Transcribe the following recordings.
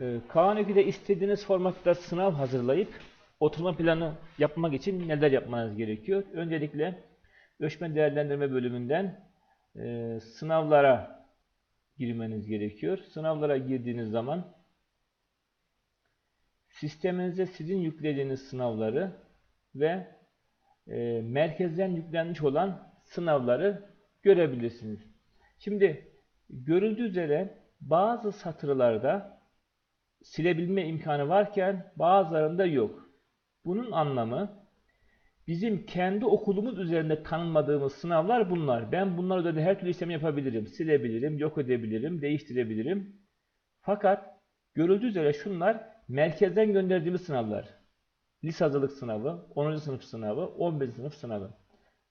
Ee, K12'de istediğiniz formatta sınav hazırlayıp oturma planı yapmak için neler yapmanız gerekiyor? Öncelikle ölçme değerlendirme bölümünden e, sınavlara girmeniz gerekiyor. Sınavlara girdiğiniz zaman sisteminize sizin yüklediğiniz sınavları ve e, merkezden yüklenmiş olan sınavları görebilirsiniz. Şimdi görüldüğü üzere bazı satırlarda silebilme imkanı varken bazılarında yok. Bunun anlamı bizim kendi okulumuz üzerinde tanımladığımız sınavlar bunlar. Ben bunlar üzerinde her türlü işlem yapabilirim. Silebilirim, yok edebilirim, değiştirebilirim. Fakat görüldüğü üzere şunlar merkezden gönderdiğimiz sınavlar. Lise hazırlık sınavı, 10. sınıf sınavı, 11. sınıf sınavı.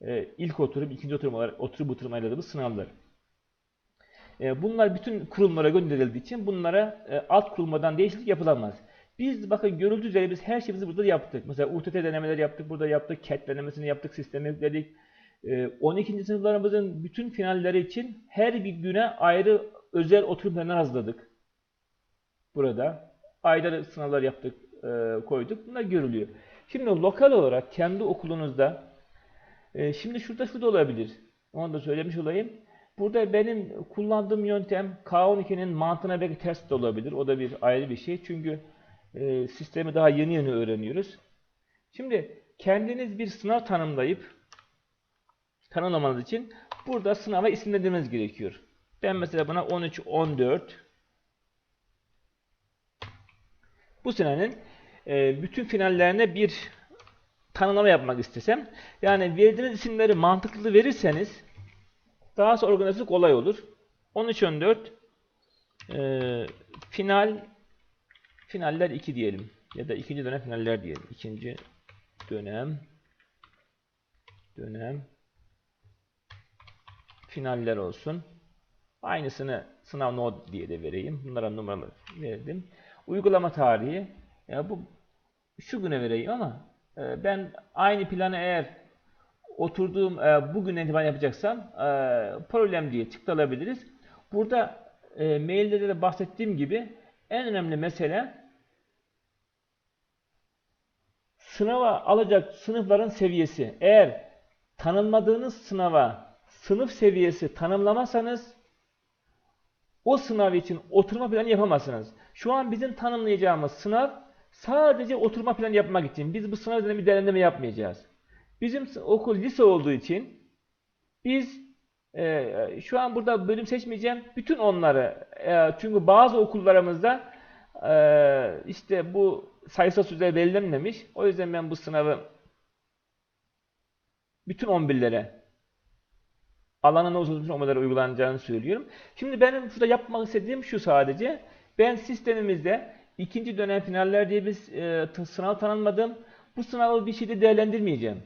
Ee, ilk oturum, ikinci oturum olarak oturum oturum ayırdığımız sınavlar. Ee, bunlar bütün kurumlara gönderildiği için bunlara e, alt kurulmadan değişiklik yapılamaz. Biz bakın görüldüğü üzere biz her şeyimizi burada yaptık. Mesela UTT denemeleri yaptık, burada yaptık. CAT denemesini yaptık, sisteme yükledik. Ee, 12. sınıflarımızın bütün finalleri için her bir güne ayrı özel oturum planı hazırladık. Burada ayda sınavlar yaptık, e, koyduk. Bunlar görülüyor. Şimdi lokal olarak kendi okulunuzda e, şimdi şurada şu da olabilir. Onu da söylemiş olayım. Burada benim kullandığım yöntem K12'nin mantığına belki ters de olabilir. O da bir ayrı bir şey. Çünkü e, sistemi daha yeni yeni öğreniyoruz. Şimdi kendiniz bir sınav tanımlayıp tanımlamanız için burada sınava isimlendirmeniz gerekiyor. Ben mesela buna 13 14 bu senenin e, bütün finallerine bir tanımlama yapmak istesem yani verdiğiniz isimleri mantıklı verirseniz daha sonra organizasyonu kolay olur. 13 14 e, final finaller 2 diyelim ya da ikinci dönem finaller diyelim. İkinci dönem dönem finaller olsun. Aynısını sınav not diye de vereyim. Bunlara numaralı verdim. Uygulama tarihi ya bu şu güne vereyim ama e, ben aynı planı eğer oturduğum e, bugün itibaren yapacaksam e, problem diye tıklanabiliriz. Burada e, maillerde de bahsettiğim gibi en önemli mesele sınava alacak sınıfların seviyesi. Eğer tanımladığınız sınava sınıf seviyesi tanımlamazsanız o sınav için oturma planı yapamazsınız. Şu an bizim tanımlayacağımız sınav sadece oturma planı yapmak için. Biz bu sınav üzerinde bir değerlendirme yapmayacağız. Bizim okul lise olduğu için biz e, şu an burada bölüm seçmeyeceğim. Bütün onları e, çünkü bazı okullarımızda e, işte bu sayısal süre belirlenmemiş. O yüzden ben bu sınavı bütün 11'lere alanın bütün 11'lere uygulanacağını söylüyorum. Şimdi benim şurada yapmak istediğim şu sadece. Ben sistemimizde ikinci dönem finaller diye bir e, sınav tanımladım. Bu sınavı bir şeyde değerlendirmeyeceğim.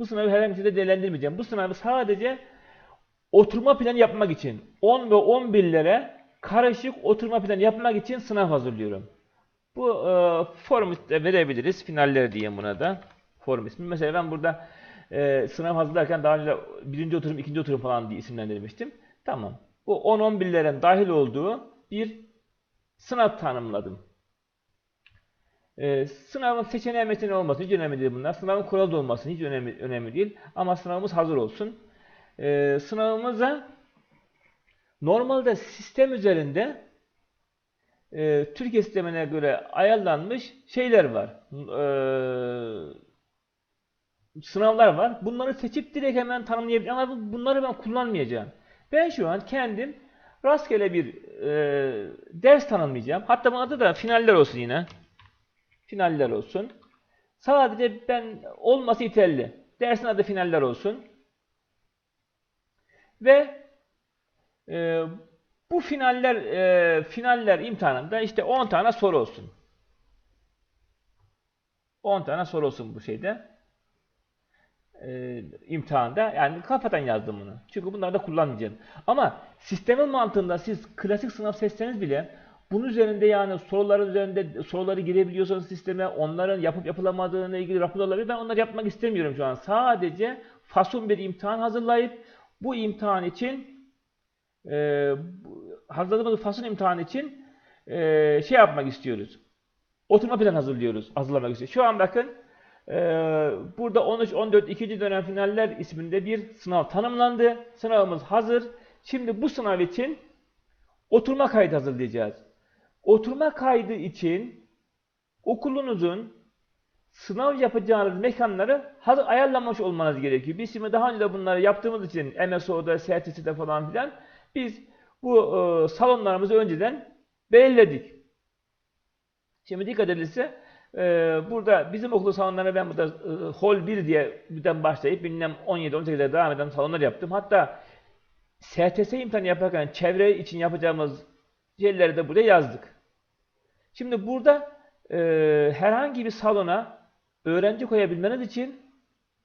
Bu sınavı herhangi bir şeyde değerlendirmeyeceğim. Bu sınavı sadece oturma planı yapmak için 10 ve 11'lere karışık oturma planı yapmak için sınav hazırlıyorum. Bu e, form de verebiliriz. Finaller diyeyim buna da. Form ismi. Mesela ben burada e, sınav hazırlarken daha önce birinci oturum, ikinci oturum falan diye isimlendirmiştim. Tamam. Bu 10-11'lerin dahil olduğu bir sınav tanımladım. Ee, sınavın seçeneği metni olması hiç önemli değil bunlar. Sınavın kuralı da olması hiç önemli, önemli değil. Ama sınavımız hazır olsun. Ee, sınavımıza normalde sistem üzerinde e, Türkiye sistemine göre ayarlanmış şeyler var. Ee, sınavlar var. Bunları seçip direkt hemen tanımlayabilirim. Ama bunları ben kullanmayacağım. Ben şu an kendim rastgele bir e, ders tanımlayacağım. Hatta bunun adı da finaller olsun yine. Finaller olsun. Sadece ben olması yeterli. Dersin adı finaller olsun. Ve e, bu finaller e, finaller imtihanında işte 10 tane soru olsun. 10 tane soru olsun bu şeyde. E, imtihanda. Yani kafadan yazdım bunu. Çünkü bunları da kullanmayacağım. Ama sistemin mantığında siz klasik sınav seçseniz bile bunun üzerinde yani soruların üzerinde soruları girebiliyorsanız sisteme onların yapıp yapılamadığına ilgili rapor olabilir. Ben onları yapmak istemiyorum şu an. Sadece fason bir imtihan hazırlayıp bu imtihan için e, hazırladığımız fason imtihan için e, şey yapmak istiyoruz. Oturma planı hazırlıyoruz. Hazırlamak istiyoruz. Şu an bakın e, burada 13-14 ikinci dönem finaller isminde bir sınav tanımlandı. Sınavımız hazır. Şimdi bu sınav için oturma kaydı hazırlayacağız. Oturma kaydı için okulunuzun sınav yapacağınız mekanları hazır ayarlamış olmanız gerekiyor. Biz şimdi daha önce bunları yaptığımız için MSO'da, STS'de falan filan biz bu e, salonlarımızı önceden belirledik. Şimdi dikkat edilse e, burada bizim okul salonlarına ben burada e, Hall 1 diye birden başlayıp bilmem 17-18'de devam eden salonlar yaptım. Hatta STS imtihanı yaparken çevre için yapacağımız yerleri de buraya yazdık. Şimdi burada e, herhangi bir salona öğrenci koyabilmeniz için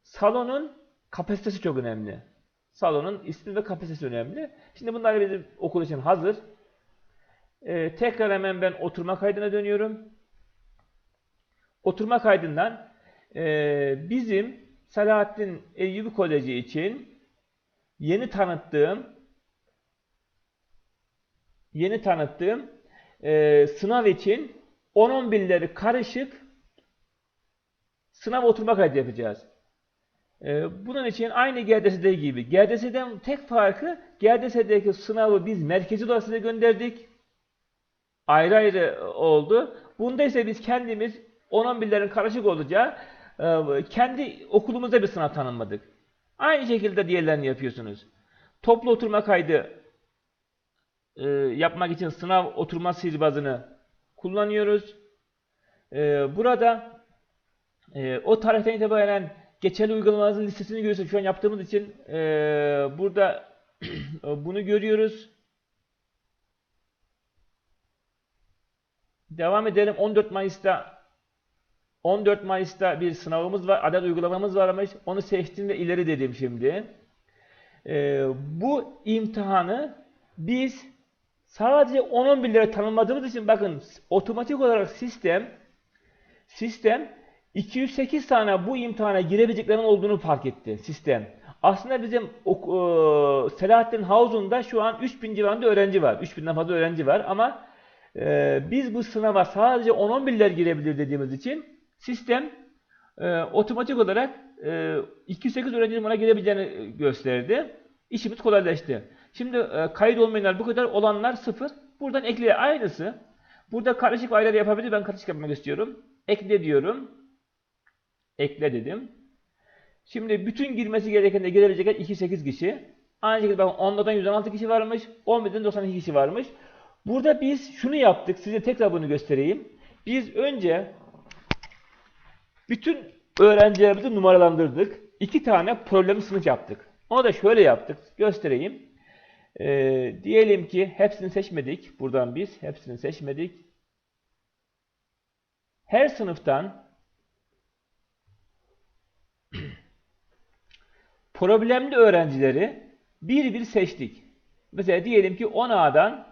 salonun kapasitesi çok önemli. Salonun ismi ve kapasitesi önemli. Şimdi bunlar bizim okul için hazır. E, tekrar hemen ben oturma kaydına dönüyorum. Oturma kaydından e, bizim Selahattin Eyyubi Koleji için yeni tanıttığım yeni tanıttığım e, sınav için 10-11'leri karışık sınav oturma kaydı yapacağız. E, bunun için aynı GDS'de gibi. GDS'den tek farkı GDS'deki sınavı biz merkezi dolayısıyla gönderdik. Ayrı ayrı oldu. Bunda ise biz kendimiz 10-11'lerin karışık olacağı e, kendi okulumuzda bir sınav tanımladık. Aynı şekilde diğerlerini yapıyorsunuz. Toplu oturma kaydı e, yapmak için sınav oturma sihirbazını kullanıyoruz. E, burada e, o tarihten itibaren geçerli uygulamaların listesini görüyorsunuz. Şu an yaptığımız için e, burada bunu görüyoruz. Devam edelim. 14 Mayıs'ta 14 Mayıs'ta bir sınavımız var. Adet uygulamamız varmış. Onu seçtim ve ileri dedim şimdi. Ee, bu imtihanı biz sadece 10-11 lira tanımladığımız için bakın otomatik olarak sistem sistem 208 tane bu imtihana girebileceklerin olduğunu fark etti sistem. Aslında bizim e, Selahattin Havzun'da şu an 3000 civarında öğrenci var. 3000'den fazla öğrenci var ama e, biz bu sınava sadece 10-11'ler girebilir dediğimiz için sistem e, otomatik olarak e, 208 öğrencinin buna girebileceğini gösterdi. İşimiz kolaylaştı. Şimdi e, kayıt olmayanlar bu kadar, olanlar sıfır. Buradan ekle aynısı. Burada karışık aylar yapabilir. Ben karışık yapmak istiyorum. Ekle diyorum. Ekle dedim. Şimdi bütün girmesi gereken de girebilecekler 208 kişi. Aynı şekilde bakın 10'dan 116 kişi varmış. 11'den 92 kişi varmış. Burada biz şunu yaptık. Size tekrar bunu göstereyim. Biz önce bütün öğrencilerimizi numaralandırdık. İki tane problem sınıf yaptık. Onu da şöyle yaptık. Göstereyim. Ee, diyelim ki hepsini seçmedik. Buradan biz hepsini seçmedik. Her sınıftan problemli öğrencileri bir bir seçtik. Mesela diyelim ki 10A'dan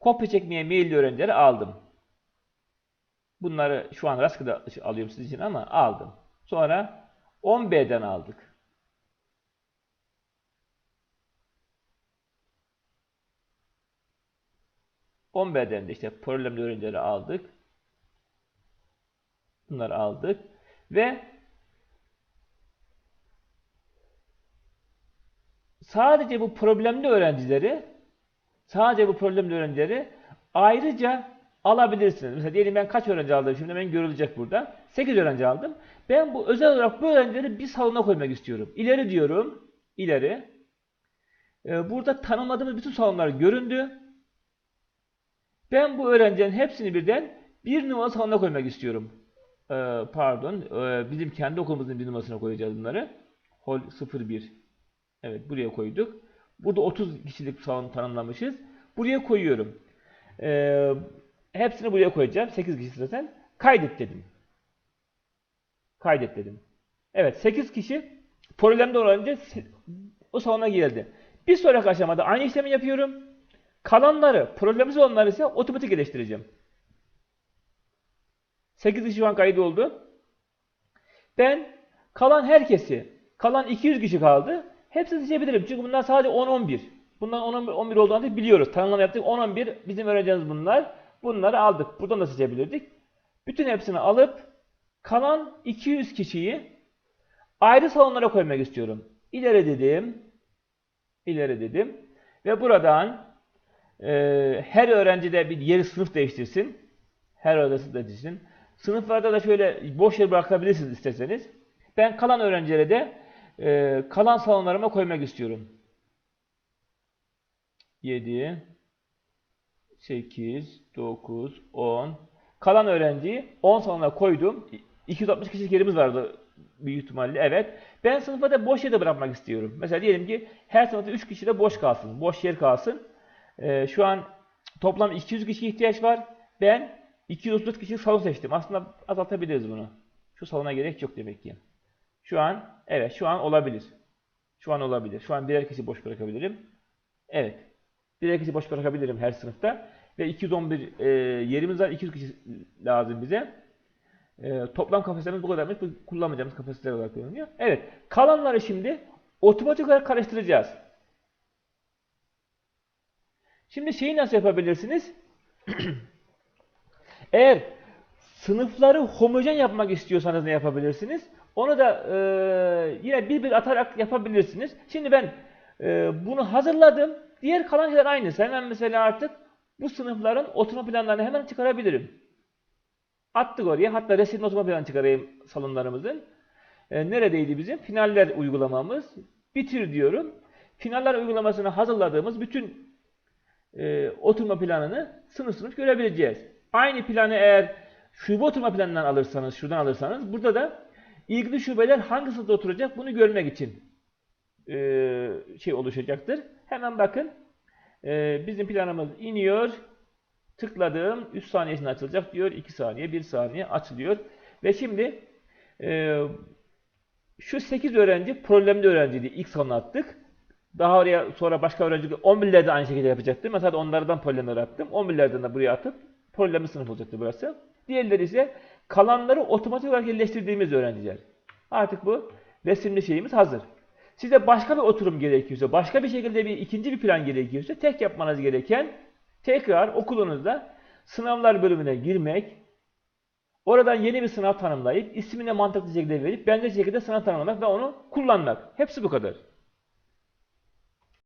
kopya çekmeye meyilli öğrencileri aldım. Bunları şu an rastgele alıyorum sizin için ama aldım. Sonra 10B'den aldık. B'den de işte problemli öğrencileri aldık. Bunları aldık. Ve sadece bu problemli öğrencileri sadece bu problemli öğrencileri ayrıca alabilirsiniz. Mesela diyelim ben kaç öğrenci aldım şimdi ben görülecek burada. 8 öğrenci aldım. Ben bu özel olarak bu öğrencileri bir salona koymak istiyorum. İleri diyorum. İleri. Ee, burada tanımladığımız bütün salonlar göründü. Ben bu öğrencilerin hepsini birden bir numara salona koymak istiyorum. Ee, pardon. Ee, bizim kendi okulumuzun bir numarasına koyacağız bunları. Hol 01. Evet buraya koyduk. Burada 30 kişilik salon tanımlamışız. Buraya koyuyorum. Ee, hepsini buraya koyacağım. 8 kişi zaten. Kaydet dedim. Kaydet dedim. Evet 8 kişi problemde olunca o salona geldi. Bir sonraki aşamada aynı işlemi yapıyorum. Kalanları, problemsiz olanları ise otomatik eleştireceğim. 8 kişi şu an kaydı oldu. Ben kalan herkesi, kalan 200 kişi kaldı. Hepsini seçebilirim. Çünkü bunlar sadece 10-11. Bundan 10 11 olduğunu biliyoruz. Tanımlama yaptık. 10 11 bizim öğreneceğimiz bunlar. Bunları aldık. Buradan da seçebilirdik. Bütün hepsini alıp kalan 200 kişiyi ayrı salonlara koymak istiyorum. İleri dedim. İleri dedim. Ve buradan e, her öğrenci de bir yeri sınıf değiştirsin. Her öğrenci değiştirsin. Sınıflarda da şöyle boş yer bırakabilirsiniz isterseniz. Ben kalan öğrencilere de e, kalan salonlarıma koymak istiyorum. 7 8 9 10 Kalan öğrenciyi 10 salona koydum. 260 kişilik yerimiz vardı büyük ihtimalle. Evet. Ben sınıfa da boş yerde bırakmak istiyorum. Mesela diyelim ki her sınıfta 3 kişi de boş kalsın. Boş yer kalsın. Ee, şu an toplam 200 kişi ihtiyaç var. Ben 230 kişilik salon seçtim. Aslında azaltabiliriz bunu. Şu salona gerek yok demek ki. Şu an evet şu an olabilir. Şu an olabilir. Şu an birer kişi boş bırakabilirim. Evet. Birer kişi boş bırakabilirim her sınıfta. Ve 211 e, yerimiz var. 200 kişi lazım bize. E, toplam kapasitemiz bu kadarmış. Bu kullanmayacağımız kapasiteler olarak görünüyor. Evet. Kalanları şimdi otomatik olarak karıştıracağız. Şimdi şeyi nasıl yapabilirsiniz? Eğer sınıfları homojen yapmak istiyorsanız ne yapabilirsiniz? Onu da e, yine bir bir atarak yapabilirsiniz. Şimdi ben e, bunu hazırladım. Diğer kalan şeyler aynısı. Hemen mesela artık bu sınıfların oturma planlarını hemen çıkarabilirim. Attık oraya. Hatta resim oturma planı çıkarayım salonlarımızın. E, neredeydi bizim? Finaller uygulamamız. Bitir diyorum. Finaller uygulamasını hazırladığımız bütün e, oturma planını sınıf sınıf görebileceğiz. Aynı planı eğer şube oturma planından alırsanız, şuradan alırsanız burada da ilgili şubeler hangi sınıfta oturacak bunu görmek için e, şey oluşacaktır. Hemen bakın. E, bizim planımız iniyor. Tıkladım. 3 saniyesinde açılacak diyor. 2 saniye, 1 saniye açılıyor. Ve şimdi e, şu 8 öğrenci problemli öğrenciydi. İlk salona attık. Daha oraya sonra başka öğrenci 11'lerde aynı şekilde yapacaktım. Mesela onlardan problemleri attım. 11'lerden de buraya atıp problemli sınıf olacaktı burası. Diğerleri ise kalanları otomatik olarak yerleştirdiğimiz öğrenciler. Artık bu resimli şeyimiz hazır. Size başka bir oturum gerekiyorsa, başka bir şekilde bir ikinci bir plan gerekiyorsa tek yapmanız gereken tekrar okulunuzda sınavlar bölümüne girmek, oradan yeni bir sınav tanımlayıp ismine mantıklı şekilde verip benzer şekilde sınav tanımlamak ve onu kullanmak. Hepsi bu kadar.